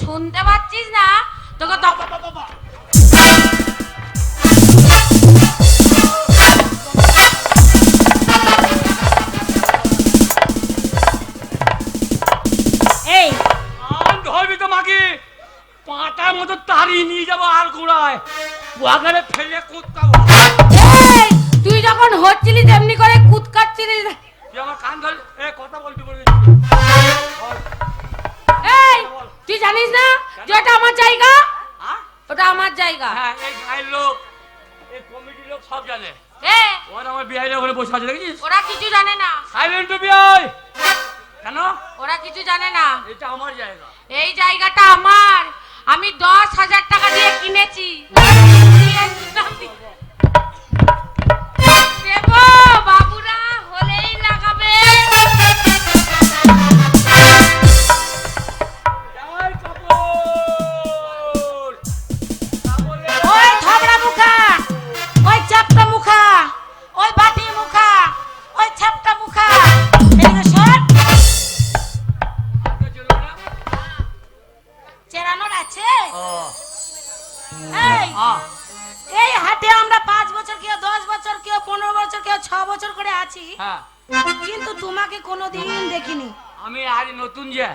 শুনতে পাচ্ছিস না? তোকে তো এই কান ধরবি তোমাকে পাটার মতো তাড়িয়ে নিয়ে যাব আর বাগানে ফেলে কুদকাবো তুই যখন হচ্ছিলি তেমনি করে কুদ কাটছিলি আমার কান ধর এ কথা বলবি। জায়গা? হ্যাঁ? ওটা আমার জায়গা। হ্যাঁ এই গায়ের লোক এই কমিটির লোক সব জানে। ওরা আমার বিহাইলে ওখানে বসে আছে দেখেছিস ওরা কিছু জানে না। সাইলেন্ট টু বিহাই কেন? ওরা কিছু জানে না। এটা আমার জায়গা। এই জায়গাটা আমার। আমি দশ হাজার টাকা দিয়ে কিনেছি। তোমাকে কোনোদিন দেখিনি। আমি আজ নতুন যে।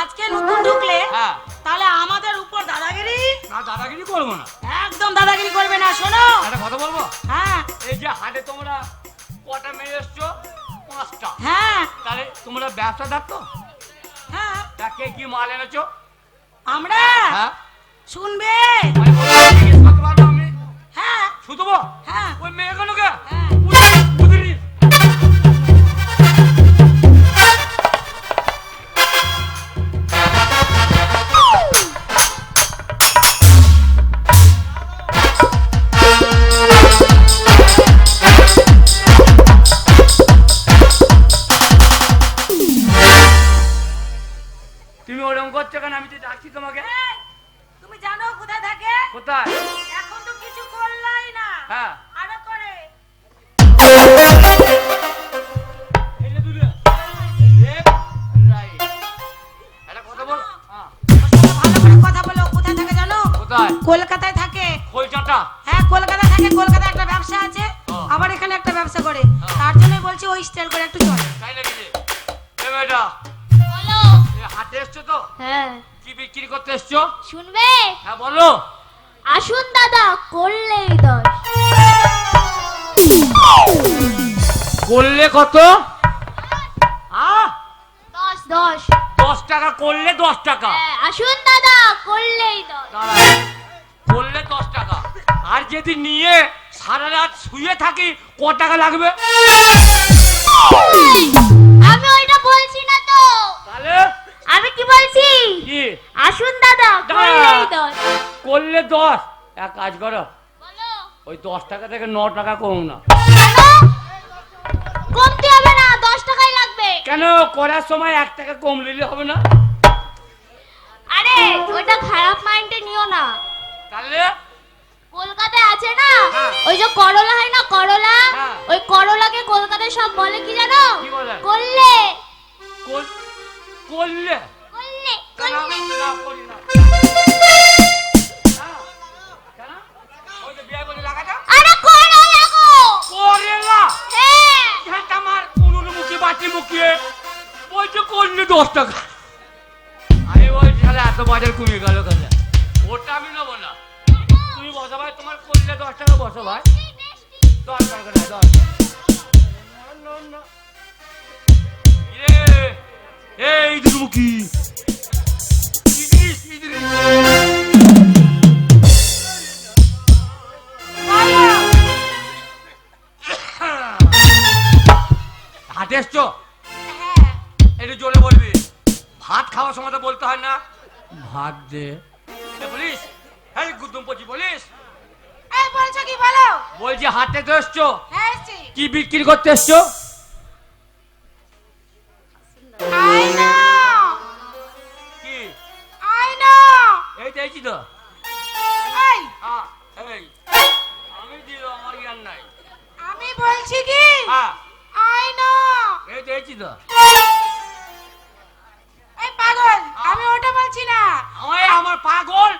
আজকে নতুন ঢুকলে হ্যাঁ। তাহলে আমাদের উপর দাদাগিরি? না দাদাগিরি করব না। একদম দাদাগিরি করবে না শোনো। একটা কথা বলব? হ্যাঁ। এই যে হাটে তোমরা কটা মেয়ে এসছো? পাঁচটা। হ্যাঁ। তাহলে তোমরা ব্যবসাদার তো? হ্যাঁ। তা কে কি মাল এনেছো? আমরা? হ্যাঁ। শুনবে? হ্যাঁ। শুধু হ্যাঁ। ওই মেয়েগুলোকে হ্যাঁ। বুঝলি করলে কত? দশ দশ। দশ টাকা করলে দশ টাকা। হ্যাঁ, আসুন দাদা করলেই করলে দশ টাকা। আর যদি নিয়ে সারা রাত শুয়ে থাকি ক টাকা লাগবে? আমি ওইটা বলছি না তো। তাহলে? আমি কি বলছি? আসুন দাদা করলেই দশ। করলে দশ। এক কাজ করো। ওই দশ টাকা থেকে ন টাকা কম না। কেন? করার সময় এক টাকা কম নিলে হবে না। আরে ওটা খারাপ মাইন্ডে নিও না। তাহলে? কলকাতায় আছে না? হ্যাঁ। ওই যে করলা হয় না করলা? হ্যাঁ। ওই করলাকে কলকাতায় সব বলে কি জানো? করলে। কর- করলে। করলে? করলে। করলে দশ টাকা। আমি বলছি, শালা এত বাজার কমে গেল কেন? ওটা আমি নেব না। তুমি বসো ভাই, তোমার করলে দশ টাকা বসো ভাই। দশ টাকা দশ। না। ইয়ে, এই দুর্মুখী ইদ্রিস, ইদ্রিস। জোরে বলবি ভাত খাওয়ার সময় তো বলতে হয় না। ভাত দে। বলিস? হ্যাঁ গুদ্দুম পচি বলিস? এই বলছো কি বলো? বলছি হাটে তো এসছো। হ্যাঁ কি বিক্রি করতে এসছো? আই না কি আই না এই তো। এই। হ্যাঁ এই। আমি দিল আমার জ্ঞান নাই। আমি বলছি কি? হ্যাঁ। এই তো। বলছি না। আমার পাগল।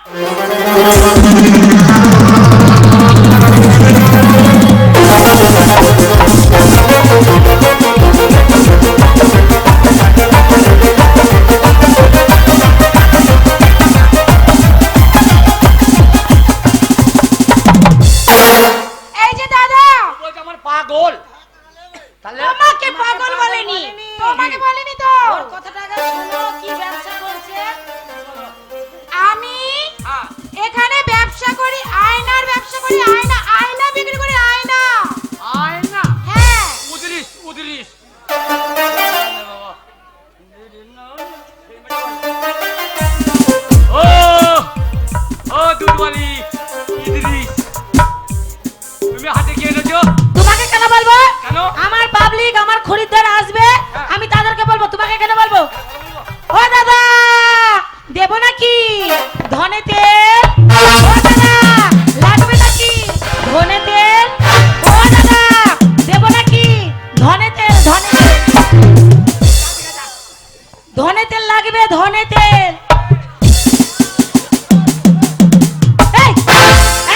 ধনে তেল।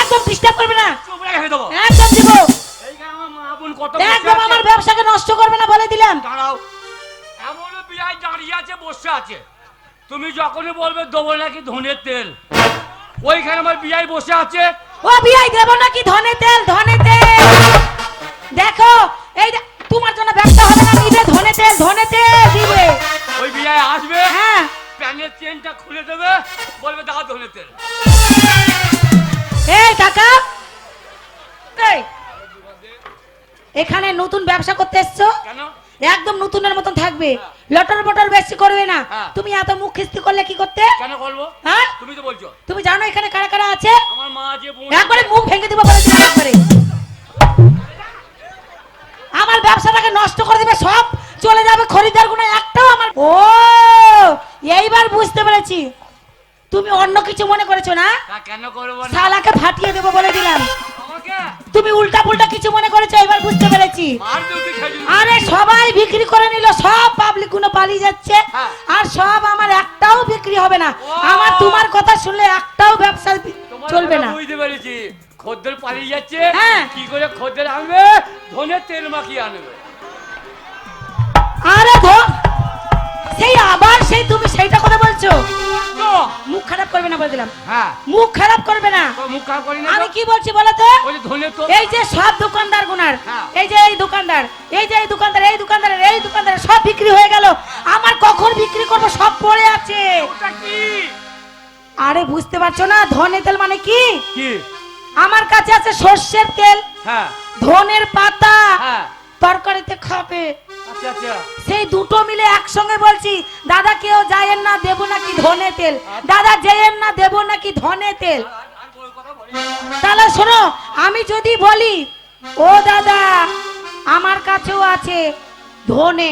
একদম ডিস্টার্ব করবে না। চুপ রেখে দেবো। একদম দিব। এইখানে আমার মা বোন কত একদম আমার ব্যবসাকে নষ্ট করবে না বলে দিলাম। দাঁড়াও। এমন বিয়ায় দাঁড়িয়ে আছে বসে আছে। তুমি যখনই বলবে দেবো নাকি ধনের তেল? ওইখানে আমার বিয়ায় বসে আছে। ও বিয়াই দেবো নাকি ধনে তেল? ধনে তেল। দেখো এই তোমার জন্য ব্যবসা হবে না নিবে ধনে তেল ধনে তেল দিবে। প্যানের চেনটা খুলে দেবে বলবে দাও ধনের তেল। এই কাকা এই এখানে নতুন ব্যবসা করতে এসছো? কেন? একদম নতুনের মতন থাকবে। লটর বটর বেশি করবে না। হ্যাঁ। তুমি এত মুখ খিস্তি করলে কি করতে? কেন করব? হ্যাঁ? তুমি তো বলছো। তুমি জানো এখানে কারা কারা আছে? আমার মা বোন একবারে মুখ ভেঙে দিব বলে দিলাম একবারে। আমার ব্যবসাটাকে নষ্ট করে দিবে সব। চলে যাবে খরিদ্দারগুলো একটাও আমার ও এইবার পেরেছি তুমি অন্য কিছু মনে করেছ না? কেন করব শালাকে ফাটিয়ে দেবো বলে দিলাম। তুমি উল্টা পুল্টা কিছু মনে করেছ এবার বুঝতে পেরেছি। আরে সবাই বিক্রি করে নিল সব পাবলিকগুলো পালিয়ে যাচ্ছে। হ্যাঁ। আর সব আমার একটাও বিক্রি হবে না। আমার তোমার কথা শুনলে একটাও ব্যবসা চলবে না। বুঝতে পেরেছি। খদ্দের পালিয়ে যাচ্ছে। হ্যাঁ। কি করে খদ্দের আনবে? ধনের তেল মাখিয়ে আনবে। আরে ধো সেই আবার সেই তুমি সেইটা কথা মুখ খারাপ করবে না বলে দিলাম। হ্যাঁ। মুখ খারাপ করবে না। আমি কি বলছি বলো তো? এই যে সব দোকানদার গুনার হ্যাঁ। এই যে এই দোকানদার এই যে এই দোকানদার এই দোকানদার এই দোকানদার সব বিক্রি হয়ে গেল। আমার কখন বিক্রি করব? সব পড়ে আছে। আরে বুঝতে পারছ না? ধনে তেল মানে কি? আমার কাছে আছে সর্ষের তেল। হ্যাঁ। ধনের পাতা। তরকারিতে খাবে। সেই দুটো মিলে একসঙ্গে বলছি দাদা কেউ যায়েন না দেবো নাকি ধনে তেল? দাদা যেয়েন না দেবো নাকি ধনে তেল? তাহলে শোনো আমি যদি বলি ও দাদা আমার কাছেও আছে ধনে।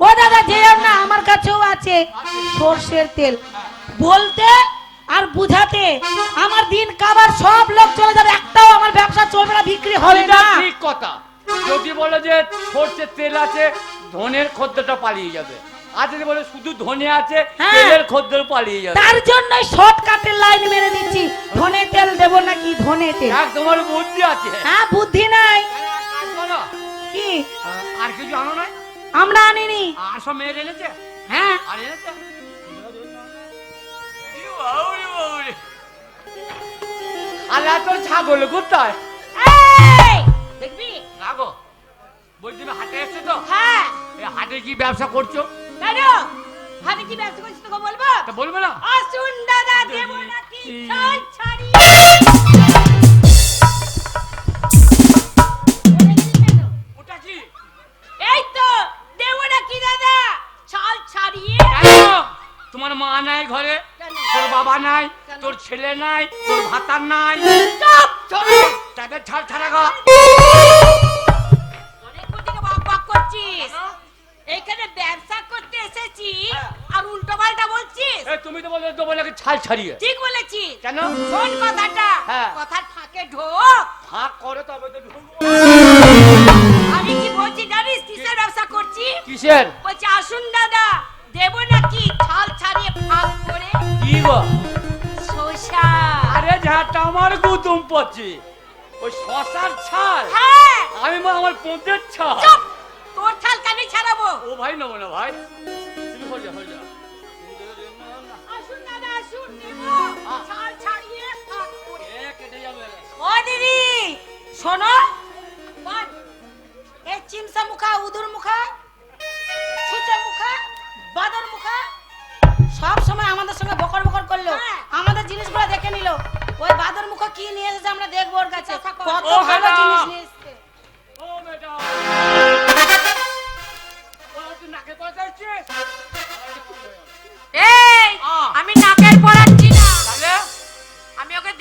ও দাদা যেও না আমার কাছেও আছে সর্ষের তেল। বলতে আর বুঝাতে আমার দিন কাবার সব লোক চলে যাবে একটাও আমার ব্যবসা চলবে না বিক্রি হবে না। ঠিক কথা। যদি বলে যে সর্ষের তেল আছে ধনের খদ্দেরটা পালিয়ে যাবে। আর যদি বলে শুধু ধনে আছে হ্যাঁ। তেলের খদ্দের পালিয়ে যাবে। তার জন্য শর্টকাটের লাইন মেরে দিচ্ছি। ধনে তেল দেবো নাকি ধনে তেল? এক তোমার বুদ্ধি আছে। হ্যাঁ বুদ্ধি নাই। কাজ করো। কি আর কিছু আনো নাই? আমরা আনিনি। আর সব মেয়ের এনেছে? হ্যাঁ। আর এনেছে? ই ছাগল কোথায়? এই, ব্যবসা করছ? কেন? আমি কি ব্যবসা করছি তোকে বলব? তা বলবে না। আসুন দাদা দেবো নাকি? ছাল ছাড়ি। ওটা কি? এই তো দেবো নাকি দাদা? ছাড়িয়ে তোমার মা নাই ঘরে তোর বাবা নাই তোর ছেলে নাই তোর ভাতার নাই। তাদের ছাড় ছাড়া গা। ছাড়িয়ে। ঠিক বলেছিস। কেন? শোন কথাটা। হ্যাঁ। কথার ফাঁকে ঢোক। ফাঁক করে তবে তো ঢুকবো। আমি কি বলছি জানিস? কিসের ব্যবসা করছি কিসের? বলছি আসুন দাদা দেব নাকি ছাল ছাড়িয়ে ফাঁক করে? কি গো? শোষা আরে ঝাঁটা আমার গুতুম পড়ছে ওই শশার ছাল। হ্যাঁ। আমি মা আমার পোঁতের ছাল। চুপ! তোর ছাল কেন ছাড়াবো? ও ভাই নেব না ভাই। তুমি হয়ে যা হয়ে যা ও দিদি শোনো। এই চিমসা মুখা উদুর মুখা ছুচা মুখা বাদর মুখা সব সময় আমাদের সঙ্গে বকর বকর করল। আমাদের জিনিসগুলো দেখে নিল। ওই বাদর মুখা কি নিয়ে এসেছে আমরা দেখব ওর কাছে। কত ভালো জিনিস নিয়ে এসেছে। ও ম্যাডাম ও তুই নাকে কথা হচ্ছিস এই আমি নাকের ওকে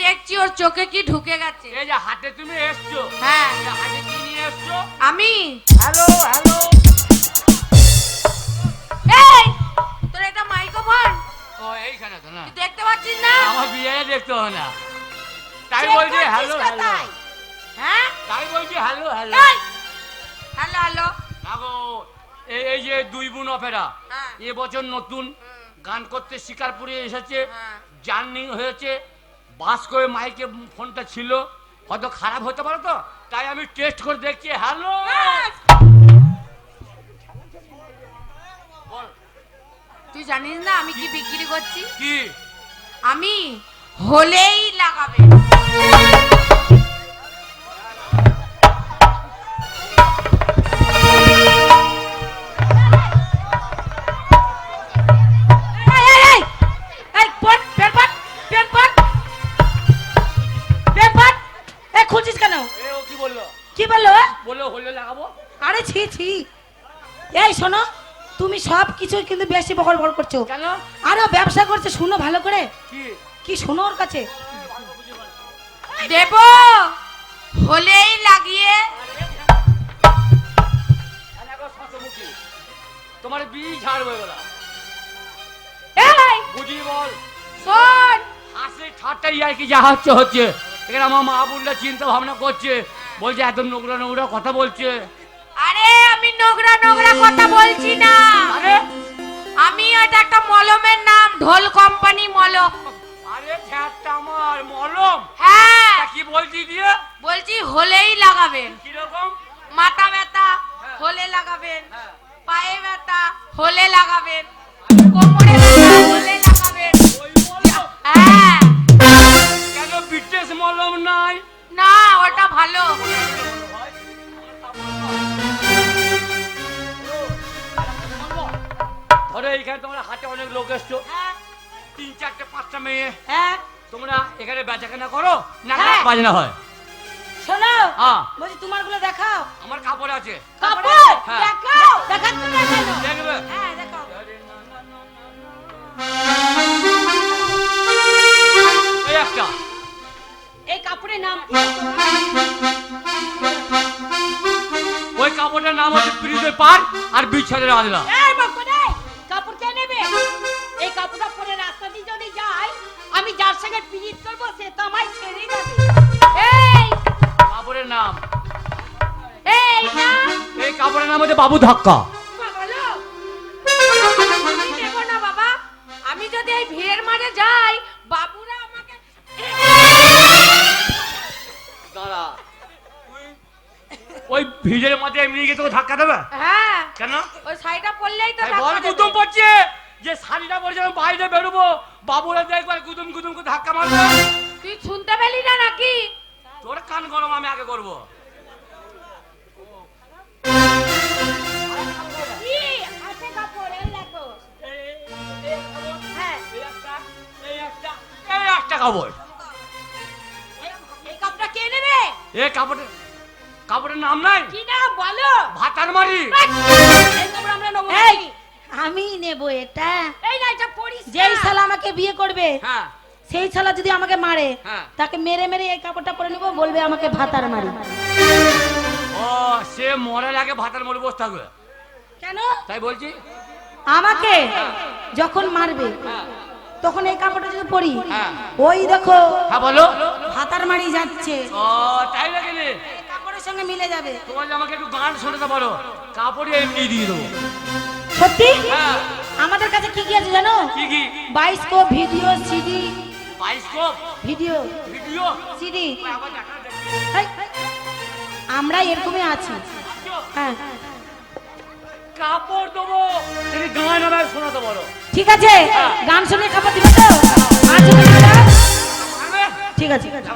দেখছি ওর চোখে কি ঢুকে গেছে। এই যে হাটে তুমি এসছো। হ্যাঁ। হাটে কি নিয়ে এসছো? আমি? Hello hello. এই তোর একটা মাইক্রোফোন? ও এইখানে তো না। দেখতে পাচ্ছিস না? আমার বিয়ে দেখতে হবে না। তাই বলছি হ্যালো হ্যালো। হ্যাঁ? তাই বলছি হ্যালো হ্যালো। Hello hello. আগো এই এই যে দুই বোন অপেরা হ্যাঁ। এ নতুন গান করতে শিকারপুরে এসেছে জার্নি হয়েছে বাস করে মাইকে ফোনটা ছিল। হয়তো খারাপ হতে পারে তো তাই আমি টেস্ট করে দেখছি হ্যালো তুই জানিস না আমি কি বিক্রি করছি? কি? আমি হলেই লাগাবে। কিছু কিন্তু বেশি বকর বকর করছ। কেন? আরও ব্যবসা করছে শুনো ভালো করে। কি? কি শোনো ওর কাছে? দেব হলেই লাগিয়ে। তোমার বীজ ঝাড়বো এগুলা এই বুঝি বল। শোন। হাসি ঠাট্টা ইয়ার কি যা হচ্ছে হচ্ছে। এখানে আমার মা বোনরা চিন্তা ভাবনা করছে বলছে এত নোংরা নোংরা কথা বলছে। আরে আমি নোংরা নোংরা কথা বলছি না। আরে। আমি এটা একটা মলমের নাম ঢোল কোম্পানি মলম। আরে ঝ্যাটটা আমার মলম। হ্যাঁ। কি বলছি দিয়ে? বলছি হলেই লাগাবেন। কীরকম? মাথা ব্যথা হলে লাগাবেন। হ্যাঁ। পায়ে ব্যথা হলে লাগাবেন। ধরো এইখানে তোমরা হাতে অনেক লোক এসছো। হ্যাঁ। তিন চারটে পাঁচটা মেয়ে। হ্যাঁ। তোমরা এখানে বেচাকেনা করো না হ্যাঁ। বাজনা হয়। শোনো হ্যাঁ। বলছি তোমারগুলো দেখাও। আমার কাপড় আছে। কাপড়? হ্যাঁ। দেখাও। দেখাচ্ছ না কেন? দেখবে? হ্যাঁ দেখাও। এই একটা। এই কাপড়ের নাম কি? ওই কাপড়টার নাম হচ্ছে ব্রিজের পার আর বিচ্ছাদের আদলা এই বাপুরে কাপড়ের নাম হচ্ছে বাবু ধাক্কা। আমি আমি যদি এই ভিড়ের মাঝে যাই বাবুরা আমাকে দাঁড়া। ওই ভিজের মধ্যে এমনি গিয়ে তোকে ধাক্কা দেবে? হ্যাঁ। কেন? ওই শাড়িটা পরলেই তো বল কুতুম পড়ছে? যে শাড়িটা পরে যখন বাইরে বেরোবো। বাবুরা দেখবার কুতুম কুতুম করে ধাক্কা মারবে। তুই শুনতে পেলি না নাকি? তোর কান গরম আমি আগে করব। কাপড়। এই কাপড়টা কে নেবে? এই কাপড়ের কাপড়ের নাম নাই? কি না বলো? ভাতার মারি। এই কাপড় আমরা নেব এই আমি নেব এটা। এই না এটা পরিস যেই শালা আমাকে বিয়ে করবে হ্যাঁ। সেই শালা যদি আমাকে মারে হ্যাঁ। তাকে মেরে মেরে এই কাপড়টা পরে নেব বলবে আমাকে ভাতার মারি। ও সে মরার আগে ভাতার মরে বসে থাকবে। কেন? তাই বলছি। আমাকে যখন মারবে হ্যাঁ। তখন এই কাপড়টা যদি পরি হ্যাঁ। ওই দেখো হ্যাঁ বলো। ভাতার মারি যাচ্ছে। ও তাই নাকি রে? কাপড়ের সঙ্গে মিলে যাবে। তোমার আমাকে একটু গান শোনাতে পারো কাপড়ে এমনি দিয়ে দেবো। সত্যি? হ্যাঁ। আমাদের কাছে কি কি আছে জানো? কি কি? Bioscope video CD. Bioscope? Video. Video? CD. আমরা এরকমই আছি। হ্যাঁ। কাপড় দেবো। গান আমার শোনাতে বলো। ঠিক আছে? গান শুনে খাবার দিবে তো? ঠিক আছে ঠিক আছে।